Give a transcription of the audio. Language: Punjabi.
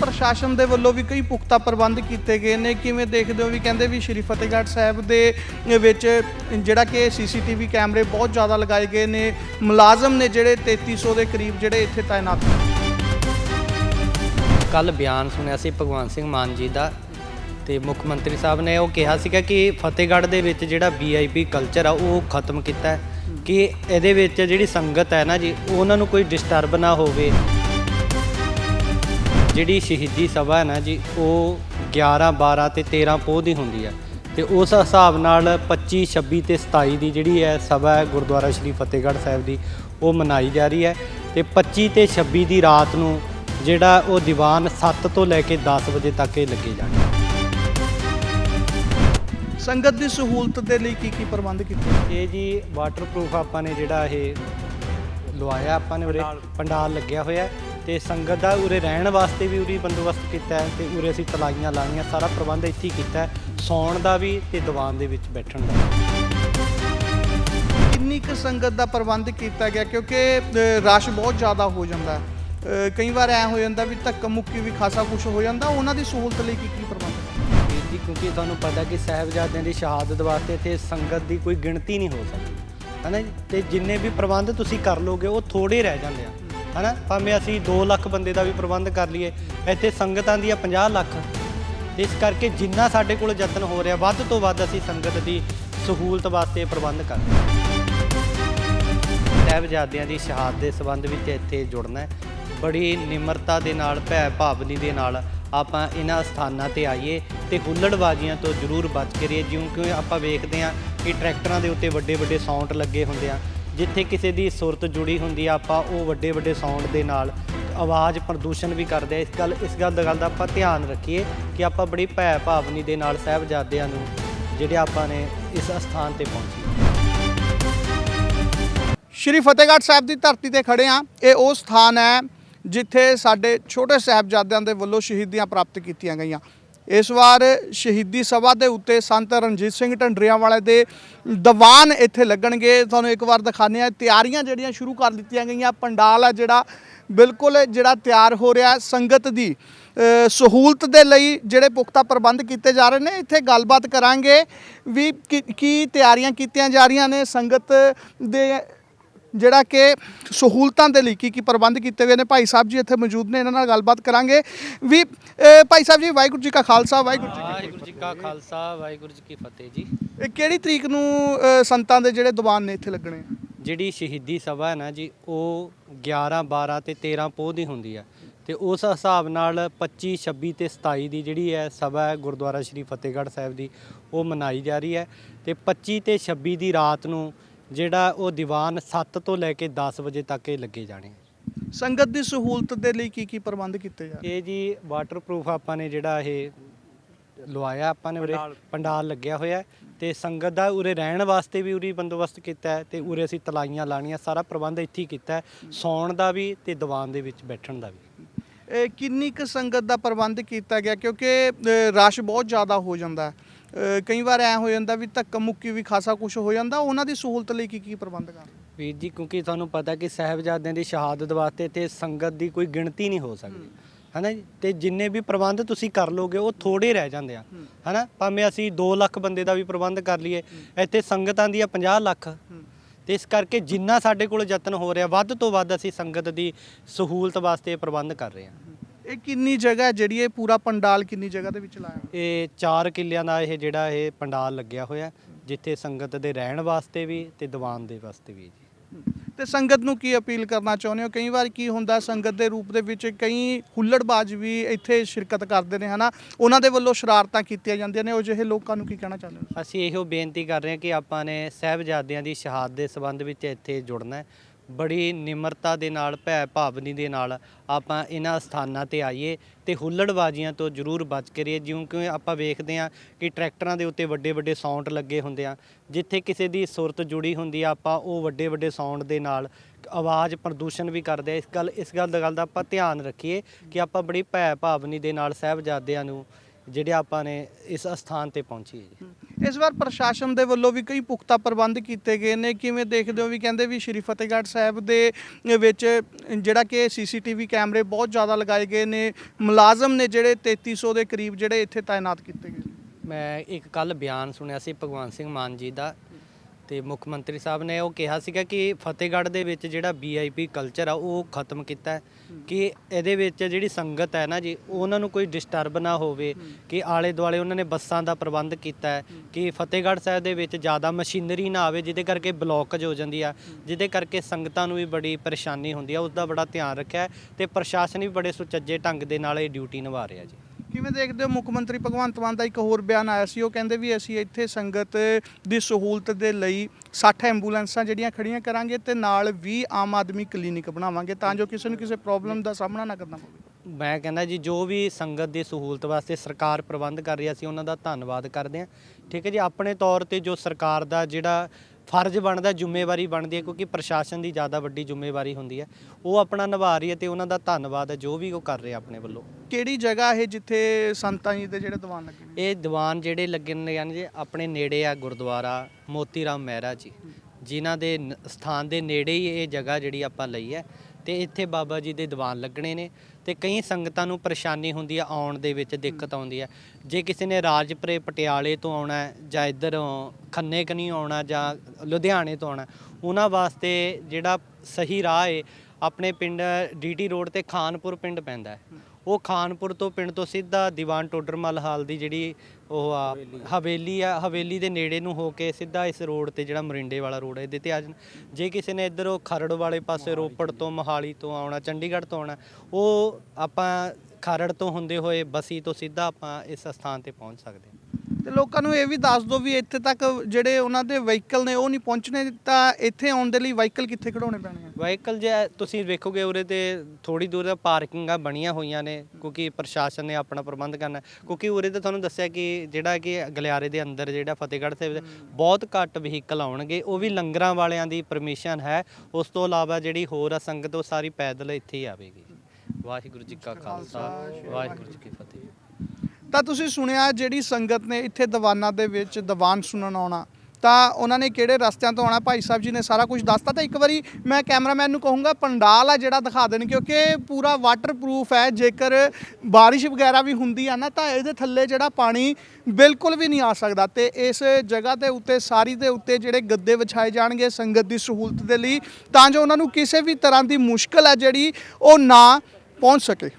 ਪ੍ਰਸ਼ਾਸਨ ਦੇ ਵੱਲੋਂ ਵੀ ਕਈ ਪੁਖਤਾ ਪ੍ਰਬੰਧ ਕੀਤੇ ਗਏ ਨੇ। ਕਿਵੇਂ ਦੇਖਦੇ ਹੋ ਵੀ ਕਹਿੰਦੇ ਵੀ ਸ਼੍ਰੀ ਫਤਿਹਗੜ੍ਹ ਸਾਹਿਬ ਦੇ ਵਿੱਚ ਜਿਹੜਾ ਕਿ ਸੀਸੀਟੀਵੀ ਕੈਮਰੇ ਬਹੁਤ ਜ਼ਿਆਦਾ ਲਗਾਏ ਗਏ ਨੇ। ਮੁਲਾਜ਼ਮ ਨੇ ਜਿਹੜੇ 3300 ਦੇ ਕਰੀਬ ਜਿਹੜੇ ਇੱਥੇ ਤਾਇਨਾਤ ਨੇ। ਕੱਲ ਬਿਆਨ ਸੁਣਿਆ ਸੀ ਭਗਵੰਤ ਸਿੰਘ ਮਾਨ ਜੀ ਦਾ ਤੇ ਮੁੱਖ ਮੰਤਰੀ ਸਾਹਿਬ ਨੇ ਉਹ ਕਿਹਾ ਸੀਗਾ ਕਿ ਫਤਿਹਗੜ੍ਹ ਦੇ ਵਿੱਚ ਜਿਹੜਾ ਵੀਆਈਪੀ ਕਲਚਰ ਆ, ਉਹ ਖਤਮ ਕੀਤਾ ਕਿ ਇਹਦੇ ਵਿੱਚ ਜਿਹੜੀ ਸੰਗਤ ਹੈ ਨਾ ਜੀ, ਉਹਨਾਂ ਨੂੰ ਕੋਈ ਡਿਸਟਰਬ ਨਾ ਹੋਵੇ। ਜਿਹੜੀ ਸ਼ਹੀਦੀ ਸਭਾ ਹੈ ਨਾ ਜੀ ਉਹ 11 12 ਤੇ 13 ਪੋਹ ਦੀ ਹੁੰਦੀ ਹੈ। ਤੇ ਉਸ ਹਿਸਾਬ ਨਾਲ 25 26 ਤੇ 27 ਦੀ ਜਿਹੜੀ ਹੈ ਸਭਾ ਹੈ ਗੁਰਦੁਆਰਾ ਸ਼੍ਰੀ ਫਤਿਹਗੜ੍ਹ ਸਾਹਿਬ ਦੀ ਉਹ ਮਨਾਈ ਜਾ ਰਹੀ ਹੈ। ਤੇ 25 ਤੇ 26 ਦੀ ਰਾਤ ਨੂੰ ਜਿਹੜਾ ਉਹ ਦੀਵਾਨ 7 ਤੋਂ ਲੈ ਕੇ 10 ਵਜੇ ਤੱਕ ਇਹ ਲੱਗੇ ਜਾਣੇ। ਸੰਗਤ ਦੀ ਸਹੂਲਤ ਦੇ ਲਈ ਕੀ ਕੀ ਪ੍ਰਬੰਧ ਕੀਤੇ? ਇਹ ਜੀ ਵਾਟਰਪ੍ਰੂਫ ਆਪਾਂ ਨੇ ਜਿਹੜਾ ਇਹ ਲਵਾਇਆ ਆਪਾਂ ਨੇ ਉਰੇ ਪੰਡਾਲ। ਲੱਗਿਆ ਹੋਇਆ ਤੇ ਸੰਗਤ ਦਾ ਉਰੇ ਰਹਿਣ ਵਾਸਤੇ ਵੀ ਉਰੀ ਬੰਦੋਬਸਤ ਕੀਤਾ ਹੈ ਤੇ ਉਰੇ ਅਸੀਂ ਤਲਾਈਆਂ ਲਾਈਆਂ ਸਾਰਾ ਪ੍ਰਬੰਧ ਇੱਥੇ ਹੀ ਕੀਤਾ ਹੈ ਸੌਣ ਦਾ ਵੀ ਤੇ ਦੀਵਾਨ ਦੇ ਵਿੱਚ ਬੈਠਣ ਦਾ। ਕਿੰਨੀ ਕੁ ਸੰਗਤ ਦਾ ਪ੍ਰਬੰਧ ਕੀਤਾ ਗਿਆ? ਕਿਉਂਕਿ ਰਸ਼ ਬਹੁਤ ਜ਼ਿਆਦਾ ਹੋ ਜਾਂਦਾ ਹੈ। ਕਈ ਵਾਰ ਐ ਹੋ ਜਾਂਦਾ ਵੀ ਧੱਕਾ ਮੁੱਕੀ ਵੀ ਖਾਸਾ ਕੁਝ ਹੋ ਜਾਂਦਾ ਉਹਨਾਂ ਦੀ ਸਹੂਲਤ ਲਈ ਕੀ ਕੀ ਪ੍ਰਬੰਧ? ਹੈ ਜੀ ਕਿਉਂਕਿ ਤੁਹਾਨੂੰ ਪਤਾ ਕਿ ਸਾਹਿਬਜ਼ਾਦਿਆਂ ਦੀ ਸ਼ਹਾਦਤ ਵਾਸਤੇ ਇੱਥੇ ਸੰਗਤ ਦੀ ਕੋਈ ਗਿਣਤੀ ਨਹੀਂ ਹੋ ਸਕਦੀ। ਹਨਾ ਜੀ? ਤੇ ਜਿੰਨੇ ਵੀ ਪ੍ਰਬੰਧ ਤੁਸੀਂ ਕਰ ਲੋਗੇ ਉਹ ਥੋੜੇ ਰਹਿ ਜਾਂਦੇ ਆ। ਹਨਾ? ਭਾਵੇਂ ਅਸੀਂ 2 ਲੱਖ ਬੰਦੇ ਦਾ ਵੀ ਪ੍ਰਬੰਧ ਕਰ ਲਈਏ, ਇੱਥੇ ਸੰਗਤਾਂ ਦੀਆਂ 50 ਲੱਖ। ਇਸ ਕਰਕੇ ਜਿੰਨਾ ਸਾਡੇ ਕੋਲ ਯਤਨ ਹੋ ਰਿਹਾ, ਵੱਧ ਤੋਂ ਵੱਧ ਅਸੀਂ ਸੰਗਤ ਦੀ ਸਹੂਲਤ ਵਾਸਤੇ ਪ੍ਰਬੰਧ ਕਰ ਰਹੇ ਸਾਹਿਬਜ਼ਾਦਿਆਂ ਦੀ ਸ਼ਹਾਦਤ ਦੇ ਸੰਬੰਧ ਵਿੱਚ ਇੱਥੇ ਜੁੜਨਾ ਹੈ। ਬੜੀ ਨਿਮਰਤਾ ਦੇ ਨਾਲ, ਭੈ ਭਾਵਨੀ ਦੇ ਨਾਲ ਆਪਾਂ ਇਹਨਾਂ ਸਥਾਨਾਂ ਤੇ ਆਈਏ ਤੇ ਹੁੱਲੜਬਾਜ਼ੀਆਂ ਤੋਂ ਜ਼ਰੂਰ ਬਚ ਕੇ ਰਹੀਏ। ਜਿਉਂ ਕਿ ਆਪਾਂ ਵੇਖਦੇ ਹਾਂ ਕਿ ਟਰੈਕਟਰਾਂ ਦੇ ਉੱਤੇ ਵੱਡੇ ਵੱਡੇ ਸਾਊਂਡ ਲੱਗੇ ਹੁੰਦੇ ਆ। ਜਿੱਥੇ ਕਿਸੇ ਦੀ ਸੁਰਤ ਜੁੜੀ ਹੁੰਦੀ ਆ, ਆਪਾਂ ਉਹ ਵੱਡੇ ਵੱਡੇ ਸਾਊਂਡ ਦੇ ਨਾਲ ਆਵਾਜ਼ ਪ੍ਰਦੂਸ਼ਣ ਵੀ ਕਰਦੇ ਆ। ਇਸ ਗੱਲ ਇਸ ਗੱਲ ਦਾ ਗੱਲ ਦਾ ਆਪਾਂ ਧਿਆਨ ਰੱਖੀਏ ਕਿ ਆਪਾਂ ਬੜੀ ਭੈ ਭਾਵਨੀ ਦੇ ਨਾਲ ਸਾਹਿਬਜ਼ਾਦਿਆਂ ਨੂੰ ਜਿਹੜੇ ਆਪਾਂ ਨੇ ਇਸ ਸਥਾਨ ਤੇ ਪਹੁੰਚੀਏ ਸ਼੍ਰੀ ਫਤਿਹਗੜ੍ਹ ਸਾਹਿਬ ਦੀ ਧਰਤੀ ਤੇ ਖੜੇ ਆ ਇਹ ਉਹ ਸਥਾਨ ਹੈ ਜਿੱਥੇ ਸਾਡੇ ਛੋਟੇ ਸਾਹਿਬਜ਼ਾਦਿਆਂ ਦੇ ਵੱਲੋਂ ਸ਼ਹੀਦੀਆਂ ਪ੍ਰਾਪਤ ਕੀਤੀਆਂ ਗਈਆਂ। ਇਸ ਵਾਰ ਸ਼ਹੀਦੀ ਸਭਾ ਦੇ ਉੱਤੇ ਸੰਤ ਰਣਜੀਤ ਸਿੰਘ ਢੰਡਰੀਆਂ ਵਾਲੇ ਦੇ ਦੀਵਾਨ ਇੱਥੇ ਲੱਗਣਗੇ। ਤੁਹਾਨੂੰ ਇੱਕ ਵਾਰ ਦਿਖਾਉਂਦੇ ਆ ਤਿਆਰੀਆਂ ਜਿਹੜੀਆਂ ਸ਼ੁਰੂ ਕਰ ਦਿੱਤੀਆਂ ਗਈਆਂ। ਪੰਡਾਲ ਹੈ ਜਿਹੜਾ, ਬਿਲਕੁਲ ਜਿਹੜਾ ਤਿਆਰ ਹੋ ਰਿਹਾ ਸੰਗਤ ਦੀ। ਸਹੂਲਤ ਦੇ ਲਈ ਜਿਹੜੇ ਪੁਖਤਾ ਪ੍ਰਬੰਧ ਕੀਤੇ ਜਾ ਰਹੇ ਨੇ, ਇੱਥੇ ਗੱਲਬਾਤ ਕਰਾਂਗੇ ਵੀ ਕੀ- ਕੀ ਤਿਆਰੀਆਂ ਕੀਤੀਆਂ ਜਾ ਰਹੀਆਂ ਨੇ ਸੰਗਤ ਦੇ ਜਿਹੜਾ ਕਿ ਸਹੂਲਤਾਂ ਦੇ ਲਈ ਕੀ ਕੀ ਪ੍ਰਬੰਧ ਕੀਤੇ ਗਏ ਨੇ। ਭਾਈ ਸਾਹਿਬ ਜੀ ਇੱਥੇ ਮੌਜੂਦ ਨੇ ਇਹਨਾਂ ਨਾਲ ਗੱਲਬਾਤ ਕਰਾਂਗੇ। ਵੀ ਅ, ਭਾਈ ਸਾਹਿਬ ਜੀ ਵਾਹਿਗੁਰੂ ਜੀ ਕਾ ਖਾਲਸਾ ਵਾਹਿਗੁਰੂ ਜੀ ਕੀ ਵਾਹਿਗੁਰੂ ਜੀ ਕਾ ਖਾਲਸਾ ਵਾਹਿਗੁਰੂ ਜੀ ਕੀ ਫਤਿਹ ਜੀ। ਇਹ ਕਿਹੜੀ ਤਰੀਕ ਨੂੰ ਅ, ਸੰਤਾਂ ਦੇ ਜਿਹੜੇ ਦੀਵਾਨ ਨੇ ਇੱਥੇ ਲੱਗਣੇ ਆ? ਜਿਹੜੀ ਸ਼ਹੀਦੀ ਸਭਾ ਹੈ ਨਾ ਜੀ ਉਹ 11 12 ਤੇ 13 ਪੋਹ ਦੀ ਹੁੰਦੀ ਹੈ ਤੇ ਉਸ ਹਿਸਾਬ ਨਾਲ 25 26 ਤੇ 27 ਦੀ ਜਿਹੜੀ ਹੈ ਸਭਾ ਹੈ ਗੁਰਦੁਆਰਾ ਸ਼੍ਰੀ ਫਤਿਹਗੜ੍ਹ ਸਾਹਿਬ ਦੀ ਉਹ ਮਨਾਈ ਜਾ ਰਹੀ ਹੈ। ਤੇ 25 ਤੇ 26 ਦੀ ਰਾਤ ਨੂੰ ਜਿਹੜਾ ਉਹ ਦੀਵਾਨ 7 ਤੋਂ ਲੈ ਕੇ 10 ਵਜੇ ਤੱਕ ਇਹ ਲੱਗੇ ਜਾਣੇ ਸੰਗਤ ਦੀ ਸਹੂਲਤ ਦੇ ਲਈ ਕੀ ਕੀ ਪ੍ਰਬੰਧ ਕੀਤੇ ਜਾ ਇਹ ਜੀ ਵਾਟਰਪ੍ਰੂਫ ਆਪਾਂ ਨੇ ਜਿਹੜਾ ਇਹ ਲਵਾਇਆ ਆਪਾਂ ਨੇ ਉਰੇ ਪੰਡਾਲ। ਲੱਗਿਆ ਹੋਇਆ ਤੇ ਸੰਗਤ ਦਾ ਉਰੇ ਰਹਿਣ ਵਾਸਤੇ ਵੀ ਉਰੀ ਬੰਦੋਬਸਤ ਕੀਤਾ ਹੈ ਤੇ ਉਰੇ ਅਸੀਂ ਤਲਾਈਆਂ ਲਾਣੀਆਂ ਸਾਰਾ ਪ੍ਰਬੰਧ ਇੱਥੇ ਹੀ ਕੀਤਾ ਹੈ ਸੌਣ ਦਾ ਵੀ ਤੇ ਦੀਵਾਨ ਦੇ ਵਿੱਚ ਬੈਠਣ ਦਾ ਵੀ। ਇਹ ਕਿੰਨੀ ਕੁ ਸੰਗਤ ਦਾ ਪ੍ਰਬੰਧ ਕੀਤਾ ਗਿਆ? ਕਿਉਂਕਿ ਰਸ਼ ਬਹੁਤ ਜ਼ਿਆਦਾ ਹੋ ਜਾਂਦਾ ਕਈ ਵਾਰ ਐ ਹੋ ਜਾਂਦਾ ਵੀ ਧੱਕਾ ਮੁੱਕੀ ਵੀ ਖਾਸਾ ਕੁਝ ਹੋ ਜਾਂਦਾ ਉਹਨਾਂ ਦੀ ਸਹੂਲਤ ਲਈ ਕੀ ਕੀ ਪ੍ਰਬੰਧ ਕਰ ਵੀਰ ਜੀ ਕਿਉਂਕਿ ਤੁਹਾਨੂੰ ਪਤਾ ਕਿ ਸਾਹਿਬਜ਼ਾਦਿਆਂ ਦੀ ਸ਼ਹਾਦਤ ਵਾਸਤੇ ਇੱਥੇ ਸੰਗਤ ਦੀ ਕੋਈ ਗਿਣਤੀ ਨਹੀਂ ਹੋ ਸਕਦੀ। ਹਨਾ ਤੇ ਜਿੰਨੇ ਵੀ ਪ੍ਰਬੰਧ ਤੁਸੀਂ ਕਰ ਲੋਗੇ ਉਹ ਥੋੜੇ ਰਹਿ ਜਾਂਦੇ ਆ। ਹਨਾ? ਭਾਵੇਂ ਅਸੀਂ 2 ਲੱਖ ਬੰਦੇ ਦਾ ਵੀ ਪ੍ਰਬੰਧ ਕਰ ਲਈਏ ਇੱਥੇ ਸੰਗਤਾਂ ਦੀਆਂ 50 ਲੱਖ। ਤੇ ਇਸ ਕਰਕੇ ਜਿੰਨਾ ਸਾਡੇ ਕੋਲ ਯਤਨ ਹੋ ਰਿਹਾ ਵੱਧ ਤੋਂ ਵੱਧ ਅਸੀਂ ਸੰਗਤ ਦੀ ਸਹੂਲਤ ਵਾਸਤੇ ਪ੍ਰਬੰਧ ਕਰ ਰਹੇ ਹਾਂ। ਇਹ ਕਿੰਨੀ ਜਗ੍ਹਾ ਹੈ ਜਿਹੜੀ ਇਹ ਪੂਰਾ ਪੰਡਾਲ ਕਿੰਨੀ ਜਗ੍ਹਾ ਦੇ ਵਿੱਚ ਲਾਇਆ ਇਹ 4 ਕਿੱਲਿਆਂ ਦਾ ਇਹ ਜਿਹੜਾ ਇਹ ਪੰਡਾਲ ਲੱਗਿਆ ਹੋਇਆ ਜਿੱਥੇ ਸੰਗਤ ਦੇ ਰਹਿਣ ਵਾਸਤੇ ਵੀ ਤੇ ਦੀਵਾਨ ਦੇ ਵਾਸਤੇ ਵੀ ਜੀ। ਤੇ ਸੰਗਤ ਨੂੰ ਕੀ ਅਪੀਲ ਕਰਨਾ ਚਾਹੁੰਦੇ ਹੋ? ਕਈ ਵਾਰ ਕੀ ਹੁੰਦਾ ਸੰਗਤ ਦੇ ਰੂਪ ਦੇ ਵਿੱਚ ਕਈ ਹੁੱਲੜਬਾਜ਼ ਵੀ ਇੱਥੇ ਸ਼ਿਰਕਤ ਕਰਦੇ ਨੇ ਹਨਾ? ਉਹਨਾਂ ਦੇ ਵੱਲੋਂ ਸ਼ਰਾਰਤਾਂ ਕੀਤੀਆਂ ਜਾਂਦੀਆਂ ਨੇ ਉਹ ਜਿਹੇ ਲੋਕਾਂ ਨੂੰ ਕੀ ਕਹਿਣਾ ਚਾਹੁੰਦੇ ਹੋ? ਅਸੀਂ ਇਹੋ ਬੇਨਤੀ ਕਰ ਰਹੇ ਹਾਂ ਕਿ ਆਪਾਂ ਨੇ ਸਾਹਿਬਜ਼ਾਦਿਆਂ ਦੀ ਸ਼ਹਾਦਤ ਦੇ ਸੰਬੰਧ ਵਿੱਚ ਇੱਥੇ ਜੁੜਨਾ ਹੈ। ਬੜੀ ਨਿਮਰਤਾ ਦੇ ਨਾਲ ਭੈ ਭਾਵਨੀ ਦੇ ਨਾਲ ਆਪਾਂ ਇਹਨਾਂ ਸਥਾਨਾਂ ਤੇ ਆਈਏ ਤੇ ਹੁੱਲੜਬਾਜ਼ੀਆਂ ਤੋਂ ਜ਼ਰੂਰ ਬਚ ਕੇ ਰਹੀਏ। ਜਿਉਂ ਕਿ ਆਪਾਂ ਵੇਖਦੇ ਹਾਂ ਕਿ ਟਰੈਕਟਰਾਂ ਦੇ ਉੱਤੇ ਵੱਡੇ ਵੱਡੇ ਸਾਊਂਡ ਲੱਗੇ ਹੁੰਦੇ ਆ। ਜਿੱਥੇ ਕਿਸੇ ਦੀ ਸੁਰਤ ਜੁੜੀ ਹੁੰਦੀ ਆ, ਆਪਾਂ ਉਹ ਵੱਡੇ ਵੱਡੇ ਸਾਊਂਡ ਦੇ ਨਾਲ ਆਵਾਜ਼ ਪ੍ਰਦੂਸ਼ਣ ਵੀ ਕਰਦੇ ਆ। ਇਸ ਗੱਲ ਇਸ ਗੱਲ ਦਾ ਗੱਲ ਦਾ ਆਪਾਂ ਧਿਆਨ ਰੱਖੀਏ ਕਿ ਆਪਾਂ ਬੜੀ ਭੈ ਭਾਵਨੀ ਦੇ ਨਾਲ ਸਾਹਿਬਜ਼ਾਦਿਆਂ ਨੂੰ ਜਿਹੜੇ ਆਪਾਂ ਨੇ ਇਸ ਸਥਾਨ ਤੇ ਪਹੁੰਚੀਏ ਜੀ। ਇਸ ਵਾਰ ਪ੍ਰਸ਼ਾਸਨ ਦੇ ਵੱਲੋਂ ਵੀ ਕਈ ਪੁਖਤਾ ਪ੍ਰਬੰਧ ਕੀਤੇ ਗਏ ਨੇ। ਕਿਵੇਂ ਦੇਖਦੇ ਹੋ ਵੀ ਕਹਿੰਦੇ ਵੀ ਸ਼੍ਰੀ ਫਤਿਹਗੜ੍ਹ ਸਾਹਿਬ ਦੇ ਵਿੱਚ ਜਿਹੜਾ ਕਿ ਸੀਸੀਟੀਵੀ ਕੈਮਰੇ ਬਹੁਤ ਜ਼ਿਆਦਾ ਲਗਾਏ ਗਏ ਨੇ, ਮੁਲਾਜ਼ਮ ਨੇ ਜਿਹੜੇ 3300 ਦੇ ਕਰੀਬ ਜਿਹੜੇ ਇੱਥੇ ਤਾਇਨਾਤ ਕੀਤੇ ਗਏ ਨੇ? ਮੈਂ ਇੱਕ ਕੱਲ ਬਿਆਨ ਸੁਣਿਆ ਸੀ ਭਗਵੰਤ ਸਿੰਘ ਮਾਨ ਜੀ ਦਾ। ਤੇ ਮੁੱਖ ਮੰਤਰੀ ਸਾਹਿਬ ਨੇ ਉਹ ਕਿਹਾ ਸੀਗਾ ਕਿ ਫਤਿਹਗੜ੍ਹ ਦੇ ਵਿੱਚ ਜਿਹੜਾ ਵੀਆਈਪੀ ਕਲਚਰ ਆ ਉਹ ਖਤਮ ਕੀਤਾ ਹੈ। ਕਿ ਇਹਦੇ ਵਿੱਚ ਜਿਹੜੀ ਸੰਗਤ ਹੈ ਨਾ ਜੀ ਉਹਨਾਂ ਨੂੰ ਕੋਈ ਡਿਸਟਰਬ ਨਾ ਹੋਵੇ ਕਿ ਆਲੇ ਦੁਆਲੇ ਉਹਨਾਂ ਨੇ ਬੱਸਾਂ ਦਾ ਪ੍ਰਬੰਧ ਕੀਤਾ ਹੈ ਕਿ ਫਤਿਹਗੜ੍ਹ ਸਾਹਿਬ ਦੇ ਵਿੱਚ ਜ਼ਿਆਦਾ ਮਸ਼ੀਨਰੀ ਨਾ ਆਵੇ ਜਿਹਦੇ ਕਰਕੇ ਬਲੌਕੇਜ ਹੋ ਜਾਂਦੀ ਆ ਜਿਹਦੇ ਕਰਕੇ ਸੰਗਤਾਂ ਨੂੰ ਵੀ ਬੜੀ ਪਰੇਸ਼ਾਨੀ ਹੁੰਦੀ ਆ ਉਸ ਦਾ ਬੜਾ ਧਿਆਨ ਰੱਖਿਆ ਹੈ ਤੇ ਪ੍ਰਸ਼ਾਸਨ ਵੀ ਬੜੇ ਸੁਚੱਜੇ ਢੰਗ ਦੇ ਨਾਲ ਇਹ ਡਿਊਟੀ ਨਿਭਾ ਰਿਹਾ ਜੀ। ਕਿਵੇਂ ਦੇਖਦੇ ਹੋ ਮੁੱਖ ਮੰਤਰੀ ਭਗਵੰਤ ਮਾਨ ਦਾ ਇੱਕ ਹੋਰ ਬਿਆਨ ਆਇਆ ਸੀ? ਉਹ ਕਹਿੰਦੇ ਵੀ ਅਸੀਂ ਇੱਥੇ ਸੰਗਤ ਦੀ ਸਹੂਲਤ ਦੇ ਲਈ 60 ਐਂਬੂਲੈਂਸਾਂ ਜਿਹੜੀਆਂ ਖੜੀਆਂ ਕਰਾਂਗੇ ਤੇ ਨਾਲ 20 ਆਮ ਆਦਮੀ ਕਲੀਨਿਕ ਬਣਾਵਾਂਗੇ ਤਾਂ ਜੋ ਕਿਸੇ ਨੂੰ ਕਿਸੇ ਪ੍ਰੋਬਲਮ ਦਾ ਸਾਹਮਣਾ ਨਾ ਕਰਨਾ ਪਵੇ। ਮੈਂ ਕਹਿੰਦਾ ਜੀ, ਜੋ ਵੀ ਸੰਗਤ ਦੀ ਸਹੂਲਤ ਵਾਸਤੇ ਸਰਕਾਰ ਪ੍ਰਬੰਧ ਕਰ ਰਹੀ ਹੈ, ਅਸੀਂ ਉਹਨਾਂ ਦਾ ਧੰਨਵਾਦ ਕਰਦੇ ਹਾਂ। ਠੀਕ ਹੈ ਜੀ, ਆਪਣੇ ਤੌਰ ਤੇ ਜੋ ਸਰਕਾਰ ਦਾ ਜਿਹੜਾ ਫਰਜ਼ ਬਣਦਾ ਜ਼ਿੰਮੇਵਾਰੀ ਬਣਦੀ ਹੈ ਕਿਉਂਕਿ ਪ੍ਰਸ਼ਾਸਨ ਦੀ ਜ਼ਿਆਦਾ ਵੱਡੀ ਜ਼ਿੰਮੇਵਾਰੀ ਹੁੰਦੀ ਹੈ। ਉਹ ਆਪਣਾ ਨਿਭਾ ਰਹੀ ਹੈ ਤੇ ਉਹਨਾਂ ਦਾ ਧੰਨਵਾਦ ਹੈ ਜੋ ਵੀ ਉਹ ਕਰ ਰਹੇ ਆਪਣੇ ਵੱਲੋਂ। ਕਿਹੜੀ ਜਗ੍ਹਾ ਇਹ ਜਿੱਥੇ ਸੰਤਾਂ ਜੀ ਦੇ ਜਿਹੜੇ ਦੀਵਾਨ ਲੱਗੇ ਨੇ? ਇਹ ਦੀਵਾਨ ਜਿਹੜੇ ਲੱਗੇ ਨੇ ਯਾਨੀ ਜੀ ਆਪਣੇ ਨੇੜੇ ਆ ਗੁਰਦੁਆਰਾ ਮੋਤੀ ਰਾਮ ਮਹਿਰਾ ਜੀ। ਜਿਨ੍ਹਾਂ ਦੇ ਸਥਾਨ ਦੇ ਨੇੜੇ ਹੀ ਇਹ ਜਗ੍ਹਾ ਜਿਹੜੀ ਆਪਾਂ ਲਈ ਹੈ ਤੇ ਇੱਥੇ ਬਾਬਾ ਜੀ ਦੇ ਦੀਵਾਨ ਲੱਗਣੇ ਨੇ। ਤੇ ਕਈ ਸੰਗਤਾਂ ਨੂੰ ਪਰੇਸ਼ਾਨੀ ਹੁੰਦੀ ਆ ਆਉਣ ਦੇ ਵਿੱਚ ਦਿੱਕਤ ਆਉਂਦੀ ਹੈ ਜੇ ਕਿਸੇ ਨੇ ਰਾਜਪੁਰੇ ਪਟਿਆਲੇ ਤੋਂ ਆਉਣਾ ਹੈ ਜਾਂ ਇੱਧਰੋਂ ਖੰਨੇ ਕਨੀ ਆਉਣਾ ਜਾਂ ਲੁਧਿਆਣੇ ਤੋਂ ਆਉਣਾ ਉਹਨਾਂ ਵਾਸਤੇ ਜਿਹੜਾ ਸਹੀ ਰਾਹ ਹੈ ਆਪਣੇ ਪਿੰਡ ਡੀਟੀ ਰੋਡ ਤੇ ਖਾਨਪੁਰ ਪਿੰਡ ਪੈਂਦਾ ਹੈ। ਉਹ ਖਾਨਪੁਰ ਤੋਂ ਪਿੰਡ ਤੋਂ ਸਿੱਧਾ ਦੀਵਾਨ ਟੋਡਰਮਲ ਹਾਲ ਦੀ ਜਿਹੜੀ ਉਹ ਆ ਹਵੇਲੀ ਆ। ਹਵੇਲੀ ਦੇ ਨੇੜੇ ਨੂੰ ਹੋ ਕੇ ਸਿੱਧਾ ਇਸ ਰੋਡ ਤੇ ਜਿਹੜਾ ਮਰਿੰਡੇ ਵਾਲਾ ਰੋਡ ਹੈ ਇਹਦੇ ਤੇ ਆ ਜਾਣ ਜੇ ਕਿਸੇ ਨੇ ਇੱਧਰੋਂ ਖਰੜ ਵਾਲੇ ਪਾਸੇ ਰੋਪੜ ਤੋਂ ਮੋਹਾਲੀ ਤੋਂ ਆਉਣਾ ਚੰਡੀਗੜ੍ਹ ਤੋਂ ਆਉਣਾ ਉਹ ਆਪਾਂ ਖਰੜ ਤੋਂ ਹੁੰਦੇ ਹੋਏ ਬਸੀ ਤੋਂ ਸਿੱਧਾ ਆਪਾਂ ਇਸ ਸਥਾਨ ਤੇ ਪਹੁੰਚ ਸਕਦੇ ਹਾਂ। ਤੇ ਲੋਕਾਂ ਨੂੰ ਇਹ ਵੀ ਦੱਸ ਦਿਓ ਵੀ ਇੱਥੇ ਤੱਕ ਜਿਹੜੇ ਉਹਨਾਂ ਦੇ ਵਹੀਕਲ ਨੇ ਉਹ ਨਹੀਂ ਪਹੁੰਚਣੇ, ਤਾਂ ਇੱਥੇ ਆਉਣ ਦੇ ਲਈ ਵਹੀਕਲ ਕਿੱਥੇ ਖੜਾਉਣੇ ਪੈਣੇ ਆ? ਵਾਹੀਕਲ ਜੇ ਤੁਸੀਂ ਵੇਖੋਗੇ ਉਰੇ ਤੇ ਥੋੜੀ ਦੂਰ ਪਾਰਕਿੰਗਾਂ ਬਣੀਆਂ ਹੋਈਆਂ ਨੇ, ਕਿਉਂਕਿ ਪ੍ਰਸ਼ਾਸਨ ਨੇ ਆਪਣਾ ਪ੍ਰਬੰਧ ਕਰਨਾ। ਹੈ। ਕਿਉਂਕਿ ਉਰੇ ਤੇ ਤੁਹਾਨੂੰ ਦੱਸਿਆ ਕਿ ਜਿਹੜਾ ਕਿ ਗਲਿਆਰੇ ਦੇ ਅੰਦਰ ਜਿਹੜਾ ਫਤਿਹਗੜ੍ਹ ਸਾਹਿਬ ਦੇ ਬਹੁਤ ਘੱਟ ਵਹੀਕਲ ਆਉਣਗੇ, ਉਹ ਵੀ ਲੰਗਰਾਂ ਵਾਲਿਆਂ ਦੀ ਪਰਮਿਸ਼ਨ ਹੈ। ਉਸ ਤੋਂ ਇਲਾਵਾ ਜਿਹੜੀ ਹੋਰ ਆ ਸੰਗਤ, ਉਹ ਸਾਰੀ ਪੈਦਲ ਇੱਥੇ ਹੀ ਆਵੇਗੀ। ਵਾਹਿਗੁਰੂ ਜੀ ਕਾ ਖਾਲਸਾ, ਵਾਹਿਗੁਰੂ ਜੀ ਕੀ ਫਤਿਹ। ਤਾਂ ਤੁਸੀਂ ਸੁਣਿਆ ਜਿਹੜੀ ਸੰਗਤ ਨੇ ਇੱਥੇ ਦੀਵਾਨਾਂ ਦੇ ਵਿੱਚ ਦੀਵਾਨ ਸੁਣਨ ਆਉਣਾ, ਤਾਂ ਉਹਨਾਂ ਨੇ ਕਿਹੜੇ ਰਸਤਿਆਂ ਤੋਂ ਆਉਣਾ? ਭਾਈ ਸਾਹਿਬ ਜੀ ਨੇ ਸਾਰਾ ਕੁਝ ਦੱਸਤਾ, ਤਾਂ ਇੱਕ ਵਾਰੀ ਮੈਂ ਕੈਮਰਾਮੈਨ ਨੂੰ ਕਹੂੰਗਾ, ਪੰਡਾਲ ਆ ਜਿਹੜਾ ਦਿਖਾ ਦੇਣ ਕਿਉਂਕਿ ਇਹ ਪੂਰਾ ਵਾਟਰਪ੍ਰੂਫ ਹੈ, ਜੇਕਰ ਬਾਰਿਸ਼ ਵਗੈਰਾ ਵੀ ਹੁੰਦੀ ਆ ਨਾ, ਤਾਂ ਇਹਦੇ ਥੱਲੇ ਜਿਹੜਾ ਪਾਣੀ ਬਿਲਕੁਲ ਵੀ ਨਹੀਂ ਆ ਸਕਦਾ। ਤੇ ਇਸ ਜਗ੍ਹਾ ਦੇ ਉੱਤੇ, ਸਾਰੀ ਦੇ ਉੱਤੇ ਜਿਹੜੇ ਗੱਦੇ ਵਿਛਾਏ ਜਾਣਗੇ ਸੰਗਤ ਦੀ ਸਹੂਲਤ ਦੇ ਲਈ, ਤਾਂ ਜੋ ਉਹਨਾਂ ਨੂੰ ਕਿਸੇ ਵੀ ਤਰ੍ਹਾਂ ਦੀ ਮੁਸ਼ਕਲ ਹੈ ਜਿਹੜੀ, ਉਹ ਨਾ ਪਹੁੰਚ ਸਕੇ।